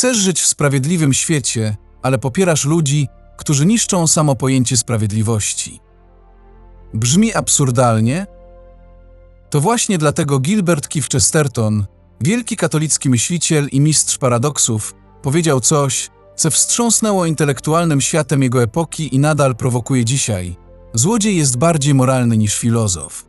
Chcesz żyć w sprawiedliwym świecie, ale popierasz ludzi, którzy niszczą samo pojęcie sprawiedliwości. Brzmi absurdalnie? To właśnie dlatego Gilbert Keith Chesterton, wielki katolicki myśliciel i mistrz paradoksów, powiedział coś, co wstrząsnęło intelektualnym światem jego epoki i nadal prowokuje dzisiaj. Złodziej jest bardziej moralny niż filozof.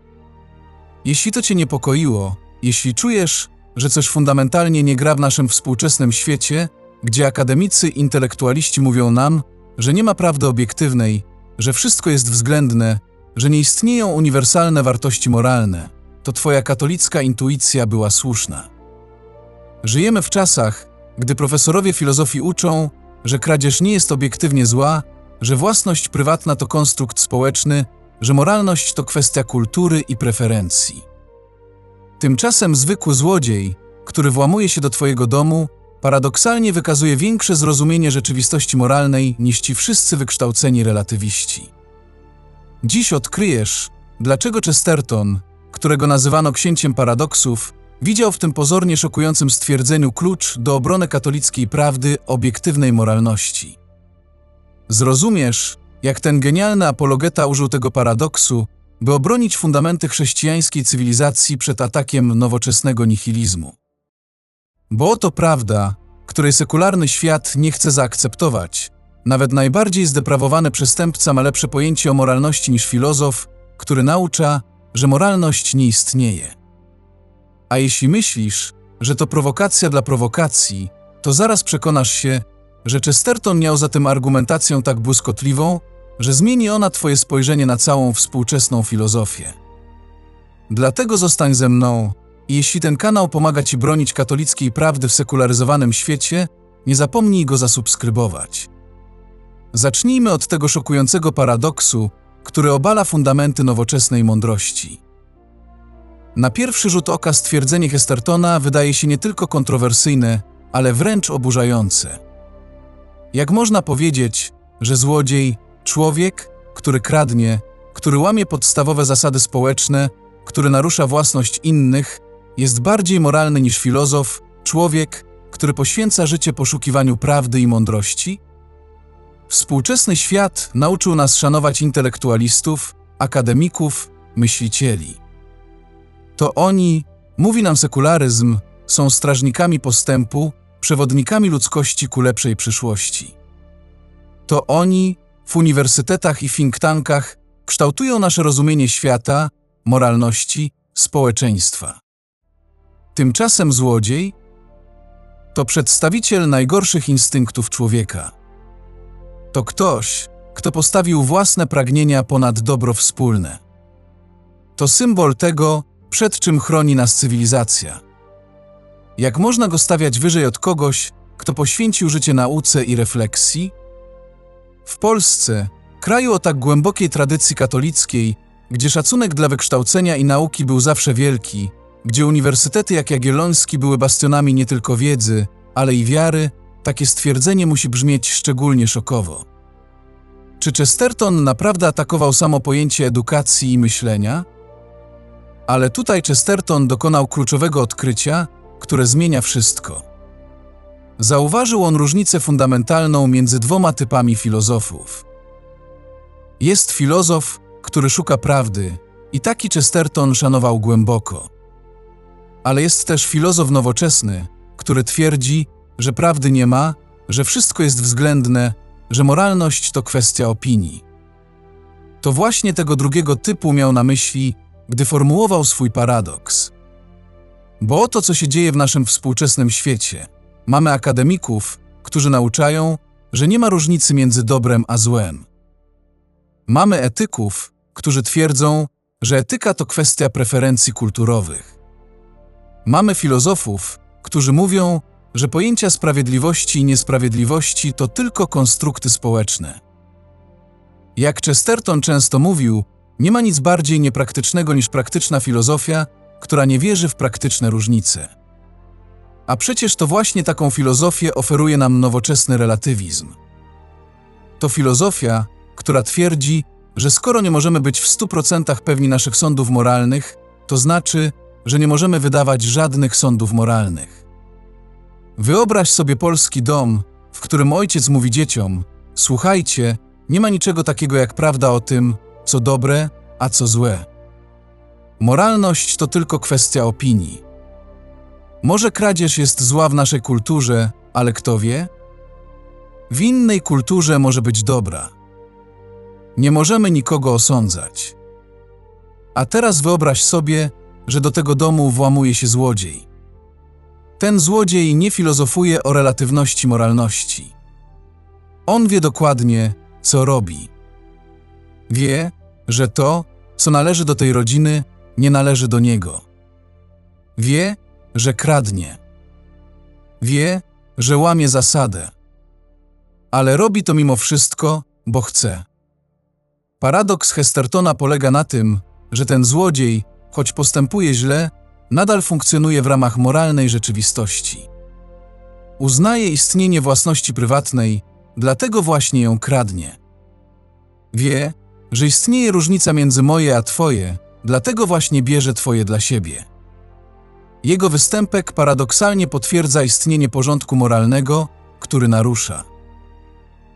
Jeśli to cię niepokoiło, jeśli czujesz, że coś fundamentalnie nie gra w naszym współczesnym świecie, gdzie akademicy intelektualiści mówią nam, że nie ma prawdy obiektywnej, że wszystko jest względne, że nie istnieją uniwersalne wartości moralne, to twoja katolicka intuicja była słuszna. Żyjemy w czasach, gdy profesorowie filozofii uczą, że kradzież nie jest obiektywnie zła, że własność prywatna to konstrukt społeczny, że moralność to kwestia kultury i preferencji. Tymczasem zwykły złodziej, który włamuje się do Twojego domu, paradoksalnie wykazuje większe zrozumienie rzeczywistości moralnej niż ci wszyscy wykształceni relatywiści. Dziś odkryjesz, dlaczego Chesterton, którego nazywano księciem paradoksów, widział w tym pozornie szokującym stwierdzeniu klucz do obrony katolickiej prawdy obiektywnej moralności. Zrozumiesz, jak ten genialny apologeta użył tego paradoksu, by obronić fundamenty chrześcijańskiej cywilizacji przed atakiem nowoczesnego nihilizmu. Bo oto prawda, której sekularny świat nie chce zaakceptować. Nawet najbardziej zdeprawowany przestępca ma lepsze pojęcie o moralności niż filozof, który naucza, że moralność nie istnieje. A jeśli myślisz, że to prowokacja dla prowokacji, to zaraz przekonasz się, że Chesterton miał za tym argumentację tak błyskotliwą, że zmieni ona Twoje spojrzenie na całą współczesną filozofię. Dlatego zostań ze mną i jeśli ten kanał pomaga Ci bronić katolickiej prawdy w sekularyzowanym świecie, nie zapomnij go zasubskrybować. Zacznijmy od tego szokującego paradoksu, który obala fundamenty nowoczesnej mądrości. Na pierwszy rzut oka stwierdzenie Hestertona wydaje się nie tylko kontrowersyjne, ale wręcz oburzające. Jak można powiedzieć, że złodziej, człowiek, który kradnie, który łamie podstawowe zasady społeczne, który narusza własność innych, jest bardziej moralny niż filozof, człowiek, który poświęca życie poszukiwaniu prawdy i mądrości? Współczesny świat nauczył nas szanować intelektualistów, akademików, myślicieli. To oni, mówi nam sekularyzm, są strażnikami postępu, przewodnikami ludzkości ku lepszej przyszłości. To oni w uniwersytetach i think tankach kształtują nasze rozumienie świata, moralności, społeczeństwa. Tymczasem złodziej to przedstawiciel najgorszych instynktów człowieka. To ktoś, kto postawił własne pragnienia ponad dobro wspólne. To symbol tego, przed czym chroni nas cywilizacja. Jak można go stawiać wyżej od kogoś, kto poświęcił życie nauce i refleksji? W Polsce, kraju o tak głębokiej tradycji katolickiej, gdzie szacunek dla wykształcenia i nauki był zawsze wielki, gdzie uniwersytety jak Jagielloński były bastionami nie tylko wiedzy, ale i wiary, takie stwierdzenie musi brzmieć szczególnie szokowo. Czy Chesterton naprawdę atakował samo pojęcie edukacji i myślenia? Ale tutaj Chesterton dokonał kluczowego odkrycia, które zmienia wszystko. Zauważył on różnicę fundamentalną między dwoma typami filozofów. Jest filozof, który szuka prawdy, i taki Chesterton szanował głęboko. Ale jest też filozof nowoczesny, który twierdzi, że prawdy nie ma, że wszystko jest względne, że moralność to kwestia opinii. To właśnie tego drugiego typu miał na myśli, gdy formułował swój paradoks. Bo oto co się dzieje w naszym współczesnym świecie. Mamy akademików, którzy nauczają, że nie ma różnicy między dobrem a złem. Mamy etyków, którzy twierdzą, że etyka to kwestia preferencji kulturowych. Mamy filozofów, którzy mówią, że pojęcia sprawiedliwości i niesprawiedliwości to tylko konstrukty społeczne. Jak Chesterton często mówił, nie ma nic bardziej niepraktycznego niż praktyczna filozofia, która nie wierzy w praktyczne różnice. A przecież to właśnie taką filozofię oferuje nam nowoczesny relatywizm. To filozofia, która twierdzi, że skoro nie możemy być w stu procentach pewni naszych sądów moralnych, to znaczy, że nie możemy wydawać żadnych sądów moralnych. Wyobraź sobie polski dom, w którym ojciec mówi dzieciom: Słuchajcie, nie ma niczego takiego jak prawda o tym, co dobre, a co złe. Moralność to tylko kwestia opinii. Może kradzież jest zła w naszej kulturze, ale kto wie? W innej kulturze może być dobra. Nie możemy nikogo osądzać. A teraz wyobraź sobie, że do tego domu włamuje się złodziej. Ten złodziej nie filozofuje o relatywności moralności. On wie dokładnie, co robi. Wie, że to, co należy do tej rodziny, nie należy do niego. Wie, że kradnie. Wie, że łamie zasadę. Ale robi to mimo wszystko, bo chce. Paradoks Hestertona polega na tym, że ten złodziej, choć postępuje źle, nadal funkcjonuje w ramach moralnej rzeczywistości. Uznaje istnienie własności prywatnej, dlatego właśnie ją kradnie. Wie, że istnieje różnica między moje a twoje, dlatego właśnie bierze twoje dla siebie. Jego występek paradoksalnie potwierdza istnienie porządku moralnego, który narusza.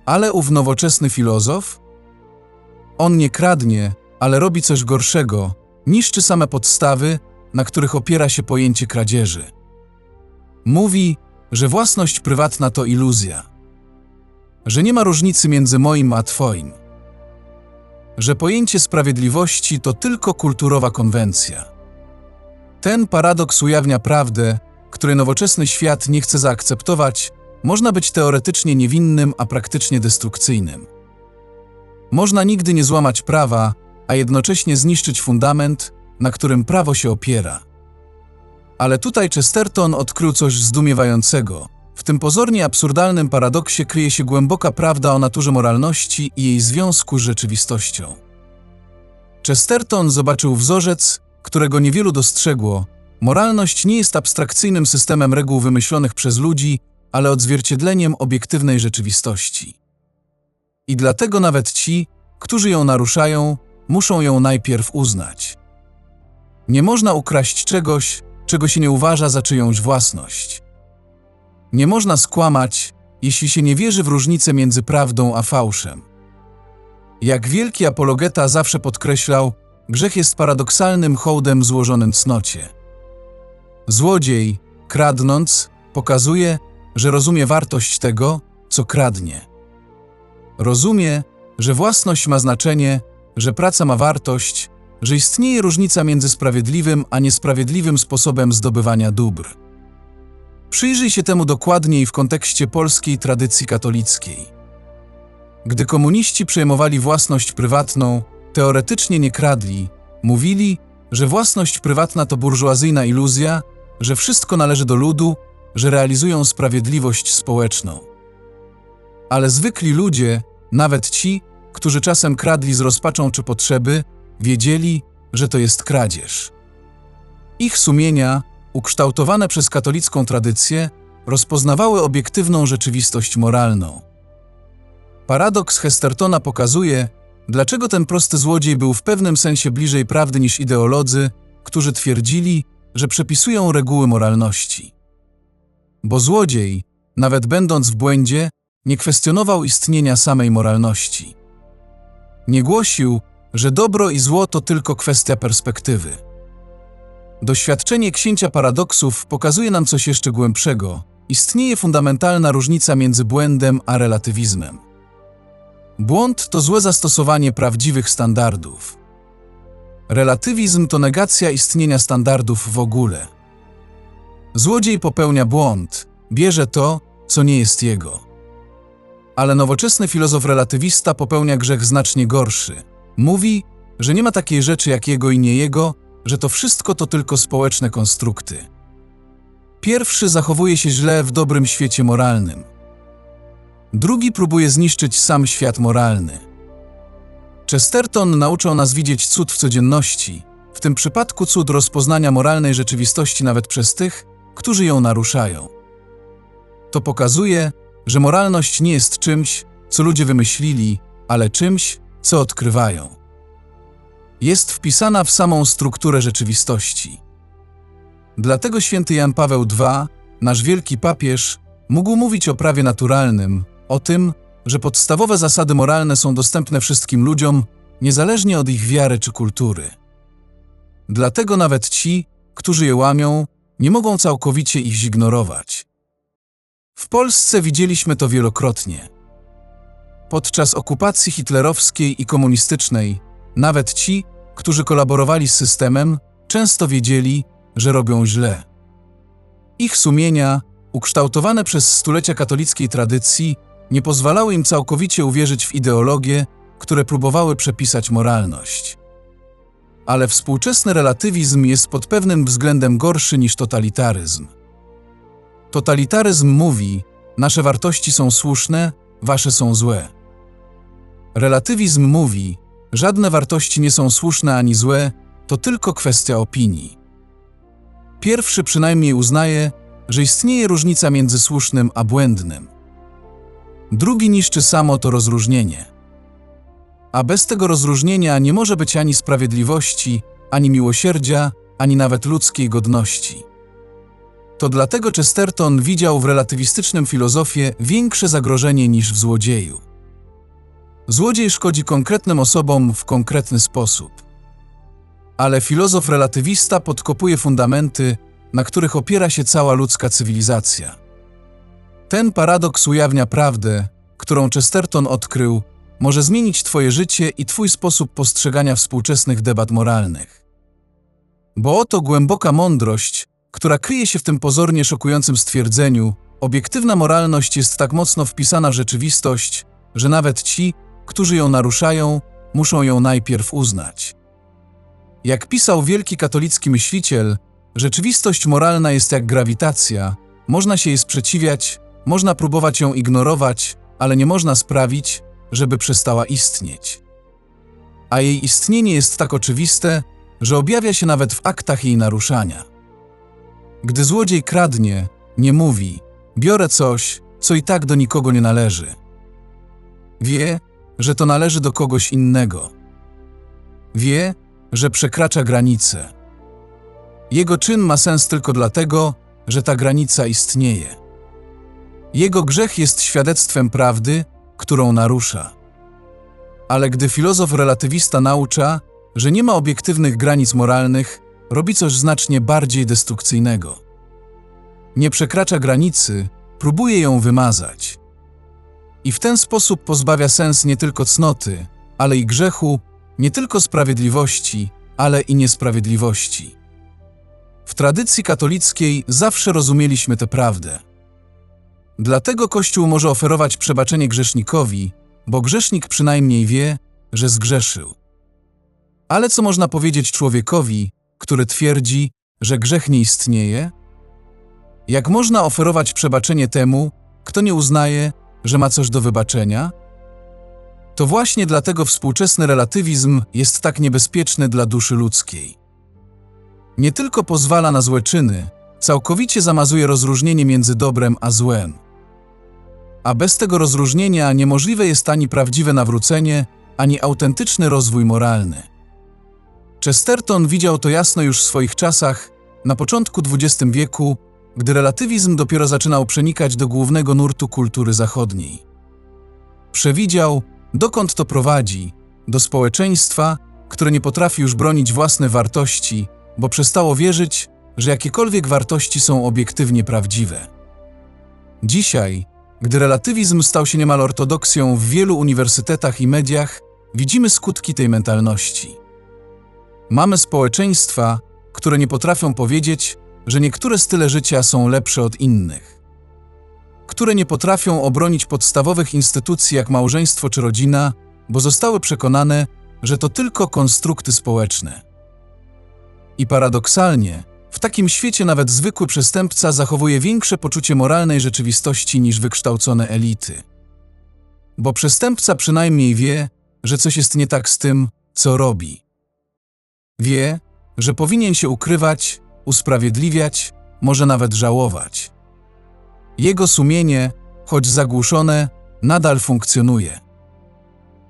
Ale ów nowoczesny filozof? On nie kradnie, ale robi coś gorszego, niszczy same podstawy, na których opiera się pojęcie kradzieży. Mówi, że własność prywatna to iluzja, że nie ma różnicy między moim a twoim, że pojęcie sprawiedliwości to tylko kulturowa konwencja. Ten paradoks ujawnia prawdę, której nowoczesny świat nie chce zaakceptować, można być teoretycznie niewinnym, a praktycznie destrukcyjnym. Można nigdy nie złamać prawa, a jednocześnie zniszczyć fundament, na którym prawo się opiera. Ale tutaj Chesterton odkrył coś zdumiewającego. W tym pozornie absurdalnym paradoksie kryje się głęboka prawda o naturze moralności i jej związku z rzeczywistością. Chesterton zobaczył wzorzec, którego niewielu dostrzegło. Moralność nie jest abstrakcyjnym systemem reguł wymyślonych przez ludzi, ale odzwierciedleniem obiektywnej rzeczywistości. I dlatego nawet ci, którzy ją naruszają, muszą ją najpierw uznać. Nie można ukraść czegoś, czego się nie uważa za czyjąś własność. Nie można skłamać, jeśli się nie wierzy w różnicę między prawdą a fałszem. Jak wielki apologeta zawsze podkreślał, grzech jest paradoksalnym hołdem złożonym cnocie. Złodziej, kradnąc, pokazuje, że rozumie wartość tego, co kradnie. Rozumie, że własność ma znaczenie, że praca ma wartość, że istnieje różnica między sprawiedliwym a niesprawiedliwym sposobem zdobywania dóbr. Przyjrzyj się temu dokładniej w kontekście polskiej tradycji katolickiej. Gdy komuniści przejmowali własność prywatną, teoretycznie nie kradli, mówili, że własność prywatna to burżuazyjna iluzja, że wszystko należy do ludu, że realizują sprawiedliwość społeczną. Ale zwykli ludzie, nawet ci, którzy czasem kradli z rozpaczą czy potrzeby, wiedzieli, że to jest kradzież. Ich sumienia, ukształtowane przez katolicką tradycję, rozpoznawały obiektywną rzeczywistość moralną. Paradoks Hestertona pokazuje, dlaczego ten prosty złodziej był w pewnym sensie bliżej prawdy niż ideolodzy, którzy twierdzili, że przepisują reguły moralności. Bo złodziej, nawet będąc w błędzie, nie kwestionował istnienia samej moralności. Nie głosił, że dobro i zło to tylko kwestia perspektywy. Doświadczenie księcia paradoksów pokazuje nam coś jeszcze głębszego. Istnieje fundamentalna różnica między błędem a relatywizmem. Błąd to złe zastosowanie prawdziwych standardów. Relatywizm to negacja istnienia standardów w ogóle. Złodziej popełnia błąd, bierze to, co nie jest jego. Ale nowoczesny filozof relatywista popełnia grzech znacznie gorszy. Mówi, że nie ma takiej rzeczy jak jego i nie jego, że to wszystko to tylko społeczne konstrukty. Pierwszy zachowuje się źle w dobrym świecie moralnym. Drugi próbuje zniszczyć sam świat moralny. Chesterton nauczył nas widzieć cud w codzienności, w tym przypadku cud rozpoznania moralnej rzeczywistości nawet przez tych, którzy ją naruszają. To pokazuje, że moralność nie jest czymś, co ludzie wymyślili, ale czymś, co odkrywają. Jest wpisana w samą strukturę rzeczywistości. Dlatego święty Jan Paweł II nasz wielki papież, mógł mówić o prawie naturalnym, o tym, że podstawowe zasady moralne są dostępne wszystkim ludziom, niezależnie od ich wiary czy kultury. Dlatego nawet ci, którzy je łamią, nie mogą całkowicie ich zignorować. W Polsce widzieliśmy to wielokrotnie. Podczas okupacji hitlerowskiej i komunistycznej, nawet ci, którzy kolaborowali z systemem, często wiedzieli, że robią źle. Ich sumienia, ukształtowane przez stulecia katolickiej tradycji, nie pozwalały im całkowicie uwierzyć w ideologie, które próbowały przepisać moralność. Ale współczesny relatywizm jest pod pewnym względem gorszy niż totalitaryzm. Totalitaryzm mówi: Nasze wartości są słuszne, wasze są złe. Relatywizm mówi: Żadne wartości nie są słuszne ani złe, to tylko kwestia opinii. Pierwszy przynajmniej uznaje, że istnieje różnica między słusznym a błędnym. Drugi niszczy samo to rozróżnienie. A bez tego rozróżnienia nie może być ani sprawiedliwości, ani miłosierdzia, ani nawet ludzkiej godności. To dlatego Chesterton widział w relatywistycznym filozofie większe zagrożenie niż w złodzieju. Złodziej szkodzi konkretnym osobom w konkretny sposób. Ale filozof relatywista podkopuje fundamenty, na których opiera się cała ludzka cywilizacja. Ten paradoks ujawnia prawdę, którą Chesterton odkrył, może zmienić Twoje życie i Twój sposób postrzegania współczesnych debat moralnych. Bo oto głęboka mądrość, która kryje się w tym pozornie szokującym stwierdzeniu: obiektywna moralność jest tak mocno wpisana w rzeczywistość, że nawet ci, którzy ją naruszają, muszą ją najpierw uznać. Jak pisał wielki katolicki myśliciel, rzeczywistość moralna jest jak grawitacja, można się jej sprzeciwiać, można próbować ją ignorować, ale nie można sprawić, żeby przestała istnieć. A jej istnienie jest tak oczywiste, że objawia się nawet w aktach jej naruszania. Gdy złodziej kradnie, nie mówi: Biorę coś, co i tak do nikogo nie należy. Wie, że to należy do kogoś innego. Wie, że przekracza granicę. Jego czyn ma sens tylko dlatego, że ta granica istnieje. Jego grzech jest świadectwem prawdy, którą narusza. Ale gdy filozof relatywista naucza, że nie ma obiektywnych granic moralnych, robi coś znacznie bardziej destrukcyjnego. Nie przekracza granicy, próbuje ją wymazać. I w ten sposób pozbawia sens nie tylko cnoty, ale i grzechu, nie tylko sprawiedliwości, ale i niesprawiedliwości. W tradycji katolickiej zawsze rozumieliśmy tę prawdę. Dlatego Kościół może oferować przebaczenie grzesznikowi, bo grzesznik przynajmniej wie, że zgrzeszył. Ale co można powiedzieć człowiekowi, który twierdzi, że grzech nie istnieje? Jak można oferować przebaczenie temu, kto nie uznaje, że ma coś do wybaczenia? To właśnie dlatego współczesny relatywizm jest tak niebezpieczny dla duszy ludzkiej. Nie tylko pozwala na złe czyny, całkowicie zamazuje rozróżnienie między dobrem a złem. A bez tego rozróżnienia niemożliwe jest ani prawdziwe nawrócenie, ani autentyczny rozwój moralny. Chesterton widział to jasno już w swoich czasach, na początku XX wieku, gdy relatywizm dopiero zaczynał przenikać do głównego nurtu kultury zachodniej. Przewidział, dokąd to prowadzi do społeczeństwa, które nie potrafi już bronić własne wartości, bo przestało wierzyć, że jakiekolwiek wartości są obiektywnie prawdziwe. Dzisiaj, gdy relatywizm stał się niemal ortodoksją w wielu uniwersytetach i mediach, widzimy skutki tej mentalności. Mamy społeczeństwa, które nie potrafią powiedzieć, że niektóre style życia są lepsze od innych, które nie potrafią obronić podstawowych instytucji jak małżeństwo czy rodzina, bo zostały przekonane, że to tylko konstrukty społeczne. I paradoksalnie, w takim świecie nawet zwykły przestępca zachowuje większe poczucie moralnej rzeczywistości niż wykształcone elity. Bo przestępca przynajmniej wie, że coś jest nie tak z tym, co robi. Wie, że powinien się ukrywać, usprawiedliwiać, może nawet żałować. Jego sumienie, choć zagłuszone, nadal funkcjonuje.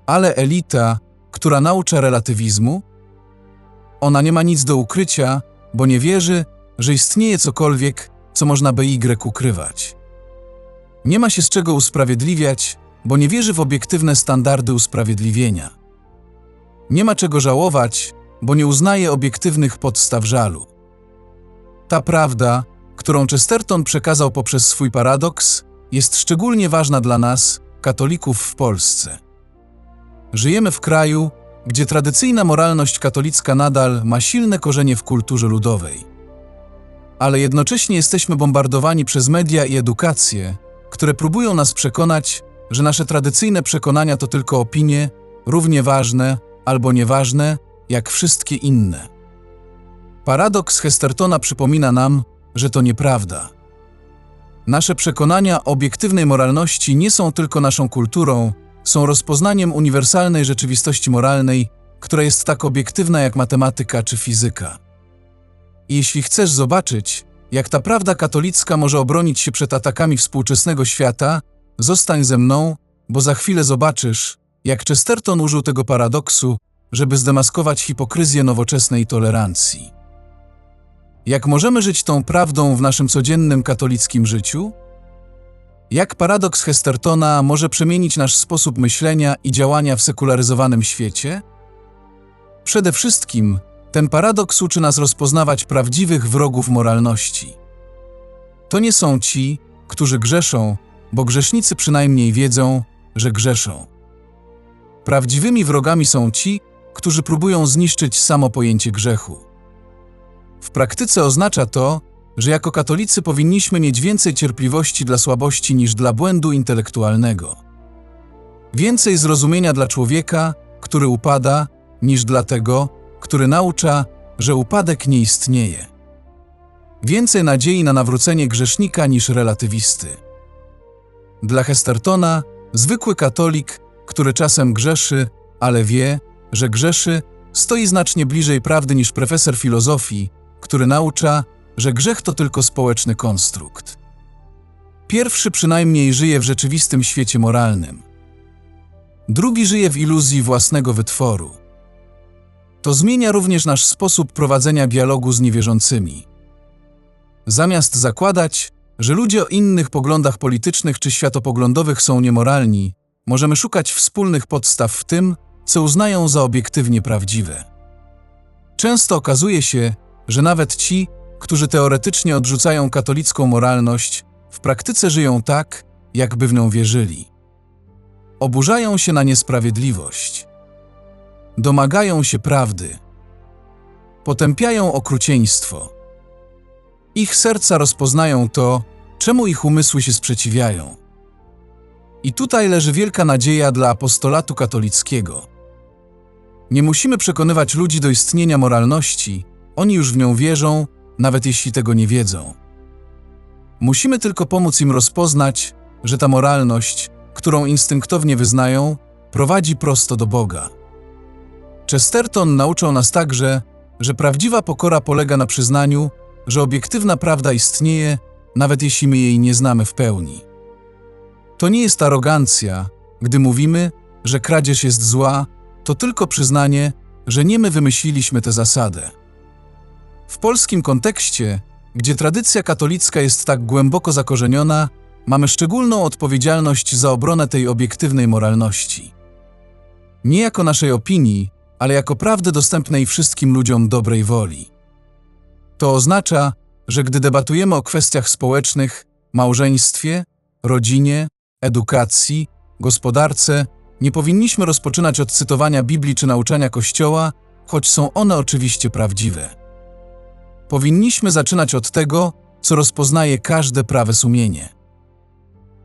Ale elita, która naucza relatywizmu, ona nie ma nic do ukrycia, bo nie wierzy, że istnieje cokolwiek, co można BY ukrywać. Nie ma się z czego usprawiedliwiać, bo nie wierzy w obiektywne standardy usprawiedliwienia. Nie ma czego żałować, bo nie uznaje obiektywnych podstaw żalu. Ta prawda, którą Chesterton przekazał poprzez swój paradoks, jest szczególnie ważna dla nas, katolików w Polsce. Żyjemy w kraju, gdzie tradycyjna moralność katolicka nadal ma silne korzenie w kulturze ludowej. Ale jednocześnie jesteśmy bombardowani przez media i edukację, które próbują nas przekonać, że nasze tradycyjne przekonania to tylko opinie, równie ważne albo nieważne, jak wszystkie inne. Paradoks Hestertona przypomina nam, że to nieprawda. Nasze przekonania obiektywnej moralności nie są tylko naszą kulturą, są rozpoznaniem uniwersalnej rzeczywistości moralnej, która jest tak obiektywna jak matematyka czy fizyka. I jeśli chcesz zobaczyć, jak ta prawda katolicka może obronić się przed atakami współczesnego świata, zostań ze mną, bo za chwilę zobaczysz, jak Chesterton użył tego paradoksu, żeby zdemaskować hipokryzję nowoczesnej tolerancji. Jak możemy żyć tą prawdą w naszym codziennym katolickim życiu? Jak paradoks Hestertona może przemienić nasz sposób myślenia i działania w sekularyzowanym świecie? Przede wszystkim ten paradoks uczy nas rozpoznawać prawdziwych wrogów moralności. To nie są ci, którzy grzeszą, bo grzesznicy przynajmniej wiedzą, że grzeszą. Prawdziwymi wrogami są ci, którzy próbują zniszczyć samo pojęcie grzechu. W praktyce oznacza to, że jako katolicy powinniśmy mieć więcej cierpliwości dla słabości niż dla błędu intelektualnego. Więcej zrozumienia dla człowieka, który upada, niż dla tego, który naucza, że upadek nie istnieje. Więcej nadziei na nawrócenie grzesznika niż relatywisty. Dla Hestertona, zwykły katolik, który czasem grzeszy, ale wie, że grzeszy, stoi znacznie bliżej prawdy niż profesor filozofii, który naucza, że grzech to tylko społeczny konstrukt. Pierwszy przynajmniej żyje w rzeczywistym świecie moralnym. Drugi żyje w iluzji własnego wytworu. To zmienia również nasz sposób prowadzenia dialogu z niewierzącymi. Zamiast zakładać, że ludzie o innych poglądach politycznych czy światopoglądowych są niemoralni, możemy szukać wspólnych podstaw w tym, co uznają za obiektywnie prawdziwe. Często okazuje się, że nawet ci, którzy teoretycznie odrzucają katolicką moralność, w praktyce żyją tak, jakby w nią wierzyli. Oburzają się na niesprawiedliwość. Domagają się prawdy. Potępiają okrucieństwo. Ich serca rozpoznają to, czemu ich umysły się sprzeciwiają. I tutaj leży wielka nadzieja dla apostolatu katolickiego. Nie musimy przekonywać ludzi do istnienia moralności, oni już w nią wierzą, nawet jeśli tego nie wiedzą. Musimy tylko pomóc im rozpoznać, że ta moralność, którą instynktownie wyznają, prowadzi prosto do Boga. Chesterton nauczał nas także, że prawdziwa pokora polega na przyznaniu, że obiektywna prawda istnieje, nawet jeśli my jej nie znamy w pełni. To nie jest arogancja, gdy mówimy, że kradzież jest zła, to tylko przyznanie, że nie my wymyśliliśmy tę zasadę. W polskim kontekście, gdzie tradycja katolicka jest tak głęboko zakorzeniona, mamy szczególną odpowiedzialność za obronę tej obiektywnej moralności. Nie jako naszej opinii, ale jako prawdy dostępnej wszystkim ludziom dobrej woli. To oznacza, że gdy debatujemy o kwestiach społecznych, małżeństwie, rodzinie, edukacji, gospodarce, nie powinniśmy rozpoczynać od cytowania Biblii czy nauczania Kościoła, choć są one oczywiście prawdziwe. Powinniśmy zaczynać od tego, co rozpoznaje każde prawe sumienie.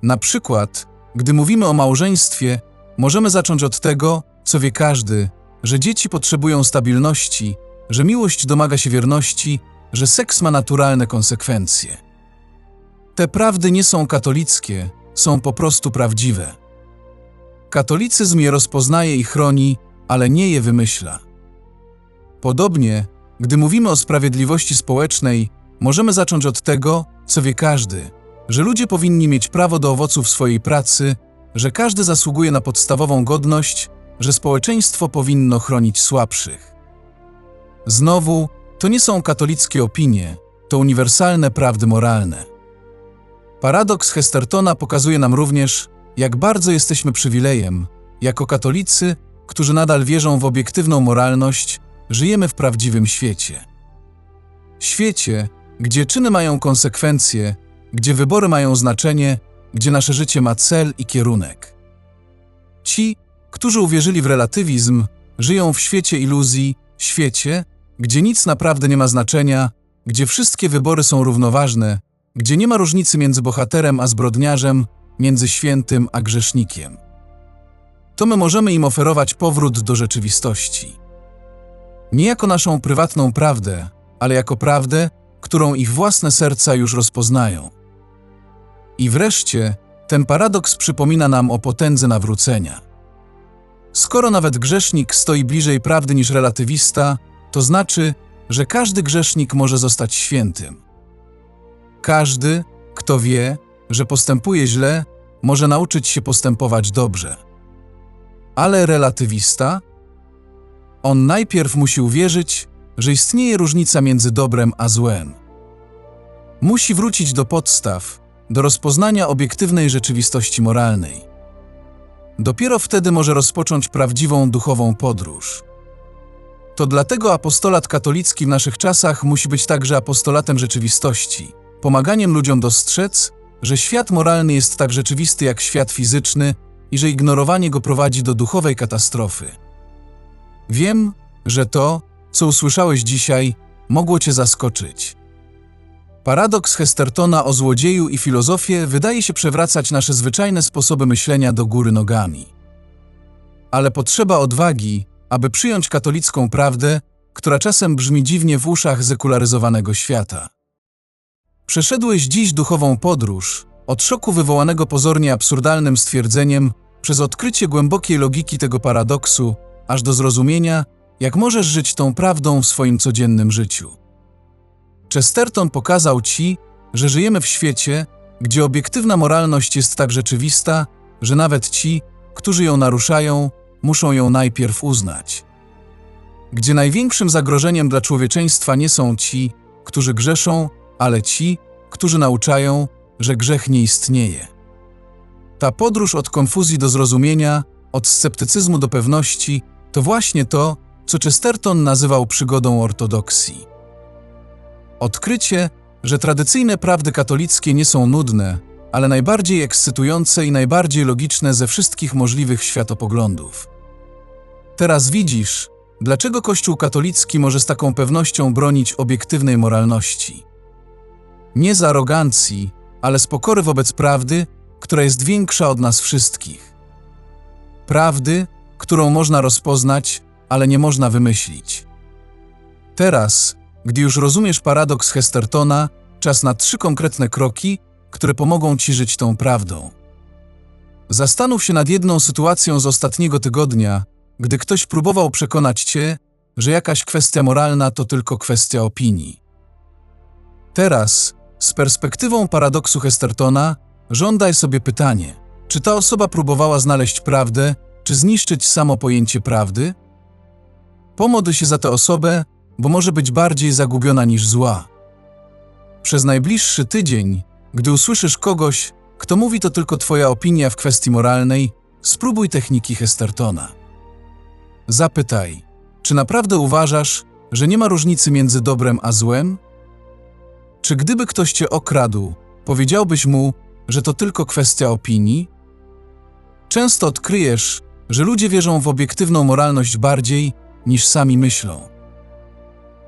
Na przykład, gdy mówimy o małżeństwie, możemy zacząć od tego, co wie każdy, że dzieci potrzebują stabilności, że miłość domaga się wierności, że seks ma naturalne konsekwencje. Te prawdy nie są katolickie, są po prostu prawdziwe. Katolicyzm je rozpoznaje i chroni, ale nie je wymyśla. Podobnie, gdy mówimy o sprawiedliwości społecznej, możemy zacząć od tego, co wie każdy, że ludzie powinni mieć prawo do owoców swojej pracy, że każdy zasługuje na podstawową godność, że społeczeństwo powinno chronić słabszych. Znowu, to nie są katolickie opinie, to uniwersalne prawdy moralne. Paradoks Hestertona pokazuje nam również, jak bardzo jesteśmy przywilejem, jako katolicy, którzy nadal wierzą w obiektywną moralność, żyjemy w prawdziwym świecie. Świecie, gdzie czyny mają konsekwencje, gdzie wybory mają znaczenie, gdzie nasze życie ma cel i kierunek. Ci, którzy uwierzyli w relatywizm, żyją w świecie iluzji, świecie, gdzie nic naprawdę nie ma znaczenia, gdzie wszystkie wybory są równoważne, gdzie nie ma różnicy między bohaterem a zbrodniarzem, między świętym a grzesznikiem. To my możemy im oferować powrót do rzeczywistości. Nie jako naszą prywatną prawdę, ale jako prawdę, którą ich własne serca już rozpoznają. I wreszcie ten paradoks przypomina nam o potędze nawrócenia. Skoro nawet grzesznik stoi bliżej prawdy niż relatywista, to znaczy, że każdy grzesznik może zostać świętym. Każdy, kto wie, że postępuje źle, może nauczyć się postępować dobrze. Ale relatywista? On najpierw musi uwierzyć, że istnieje różnica między dobrem a złem. Musi wrócić do podstaw, do rozpoznania obiektywnej rzeczywistości moralnej. Dopiero wtedy może rozpocząć prawdziwą duchową podróż. To dlatego apostolat katolicki w naszych czasach musi być także apostolatem rzeczywistości, pomaganiem ludziom dostrzec, że świat moralny jest tak rzeczywisty jak świat fizyczny i że ignorowanie go prowadzi do duchowej katastrofy. Wiem, że to, co usłyszałeś dzisiaj, mogło Cię zaskoczyć. Paradoks Hestertona o złodzieju i filozofię wydaje się przewracać nasze zwyczajne sposoby myślenia do góry nogami. Ale potrzeba odwagi, aby przyjąć katolicką prawdę, która czasem brzmi dziwnie w uszach zekularyzowanego świata. Przeszedłeś dziś duchową podróż, od szoku wywołanego pozornie absurdalnym stwierdzeniem, przez odkrycie głębokiej logiki tego paradoksu, aż do zrozumienia, jak możesz żyć tą prawdą w swoim codziennym życiu. Chesterton pokazał ci, że żyjemy w świecie, gdzie obiektywna moralność jest tak rzeczywista, że nawet ci, którzy ją naruszają, muszą ją najpierw uznać. Gdzie największym zagrożeniem dla człowieczeństwa nie są ci, którzy grzeszą, ale ci, którzy nauczają, że grzech nie istnieje. Ta podróż od konfuzji do zrozumienia, od sceptycyzmu do pewności, to właśnie to, co Chesterton nazywał przygodą ortodoksji. Odkrycie, że tradycyjne prawdy katolickie nie są nudne, ale najbardziej ekscytujące i najbardziej logiczne ze wszystkich możliwych światopoglądów. Teraz widzisz, dlaczego Kościół katolicki może z taką pewnością bronić obiektywnej moralności. Nie z arogancji, ale z pokory wobec prawdy, która jest większa od nas wszystkich. Prawdy, którą można rozpoznać, ale nie można wymyślić. Teraz, gdy już rozumiesz paradoks Hestertona, czas na trzy konkretne kroki, które pomogą ci żyć tą prawdą. Zastanów się nad jedną sytuacją z ostatniego tygodnia, gdy ktoś próbował przekonać cię, że jakaś kwestia moralna to tylko kwestia opinii. Teraz, z perspektywą paradoksu Hestertona, żądaj sobie pytanie: czy ta osoba próbowała znaleźć prawdę, czy zniszczyć samo pojęcie prawdy? Pomodl się za tę osobę, bo może być bardziej zagubiona niż zła. Przez najbliższy tydzień, gdy usłyszysz kogoś, kto mówi to tylko Twoja opinia w kwestii moralnej, spróbuj techniki Hestertona. Zapytaj, czy naprawdę uważasz, że nie ma różnicy między dobrem a złem? Czy gdyby ktoś cię okradł, powiedziałbyś mu, że to tylko kwestia opinii? Często odkryjesz, że ludzie wierzą w obiektywną moralność bardziej niż sami myślą.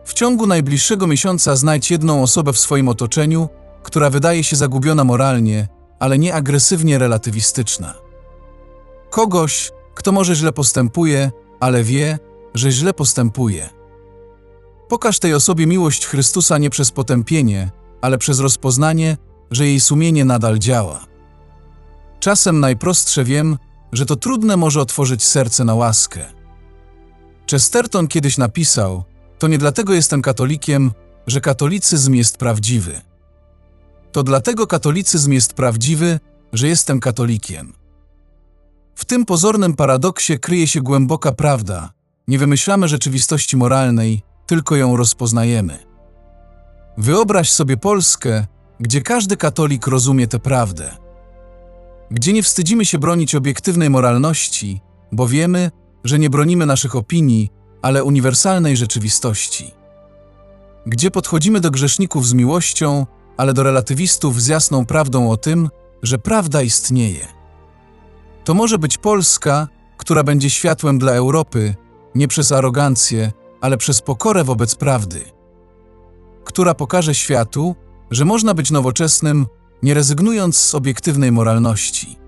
W ciągu najbliższego miesiąca znajdź jedną osobę w swoim otoczeniu, która wydaje się zagubiona moralnie, ale nie agresywnie relatywistyczna. Kogoś, kto może źle postępuje, ale wie, że źle postępuje. Pokaż tej osobie miłość Chrystusa nie przez potępienie, ale przez rozpoznanie, że jej sumienie nadal działa. Czasem najprostsze wiem, że to trudne może otworzyć serce na łaskę. Chesterton kiedyś napisał: To nie dlatego jestem katolikiem, że katolicyzm jest prawdziwy. To dlatego katolicyzm jest prawdziwy, że jestem katolikiem. W tym pozornym paradoksie kryje się głęboka prawda. Nie wymyślamy rzeczywistości moralnej, tylko ją rozpoznajemy. Wyobraź sobie Polskę, gdzie każdy katolik rozumie tę prawdę. Gdzie nie wstydzimy się bronić obiektywnej moralności, bo wiemy, że nie bronimy naszych opinii, ale uniwersalnej rzeczywistości. Gdzie podchodzimy do grzeszników z miłością, ale do relatywistów z jasną prawdą o tym, że prawda istnieje. To może być Polska, która będzie światłem dla Europy, nie przez arogancję, ale przez pokorę wobec prawdy. Która pokaże światu, że można być nowoczesnym, nie rezygnując z obiektywnej moralności.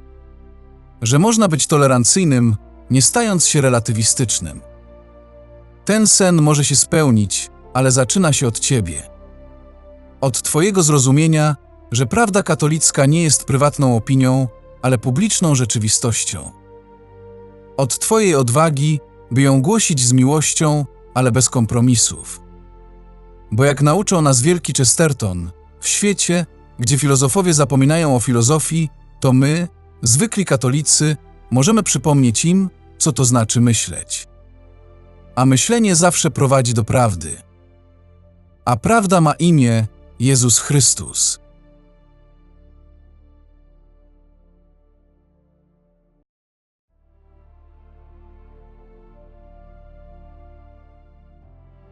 Że można być tolerancyjnym, nie stając się relatywistycznym. Ten sen może się spełnić, ale zaczyna się od ciebie. Od twojego zrozumienia, że prawda katolicka nie jest prywatną opinią, ale publiczną rzeczywistością. Od twojej odwagi, by ją głosić z miłością, ale bez kompromisów. Bo jak nauczał nas wielki Chesterton, w świecie, gdzie filozofowie zapominają o filozofii, to my, zwykli katolicy, możemy przypomnieć im, co to znaczy myśleć. A myślenie zawsze prowadzi do prawdy. A prawda ma imię Jezus Chrystus.